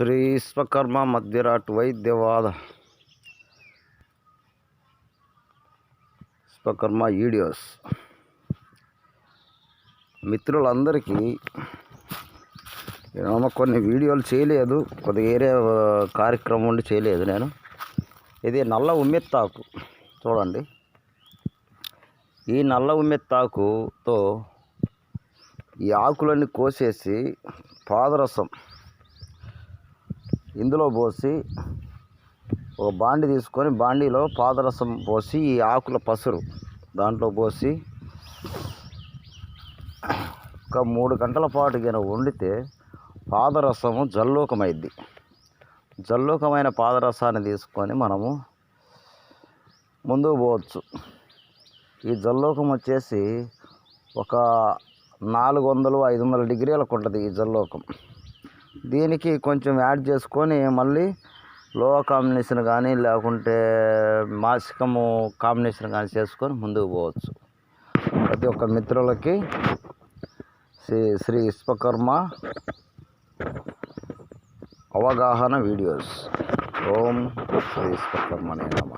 శ్రీ విశ్వకర్మ మధ్యరాట్ వైద్యవాద. విశ్వకర్మ వీడియోస్ మిత్రులందరికీ నేను కొన్ని వీడియోలు చేయలేదు. కొద్దిగా వేరే కార్యక్రమం ఉండి చేయలేదు నేను. ఇది నల్ల ఉమ్మెత్తాకు. చూడండి. ఈ నల్ల ఉమ్మెత్తాకుతో ఈ ఆకులన్నీ కోసేసి పాదరసం ఇందులో పోసి ఒక బాండి తీసుకొని బాండీలో పాదరసం పోసి ఈ ఆకుల పసురు దాంట్లో పోసి ఒక మూడు గంటల పాటు గిన వండితే పాదరసము జల్లోకమైద్ది. జల్లోకమైన పాదరసాన్ని తీసుకొని మనము ముందుకు పోవచ్చు. ఈ జల్లోకం వచ్చేసి ఒక నాలుగు వందలు ఐదు వందల డిగ్రీలకు ఉంటుంది ఈ జల్లోకం. దీనికి కొంచెం యాడ్ చేసుకొని మళ్ళీ లో కాంబినేషన్ కానీ లేకుంటే మాసికము కాంబినేషన్ కానీ చేసుకొని ముందుకు పోవచ్చు. ప్రతి ఒక్క మిత్రులకి శ్రీ శ్రీ విశ్వకర్మ అవగాహన వీడియోస్. ఓం శ్రీ విశ్వకర్మ నమ.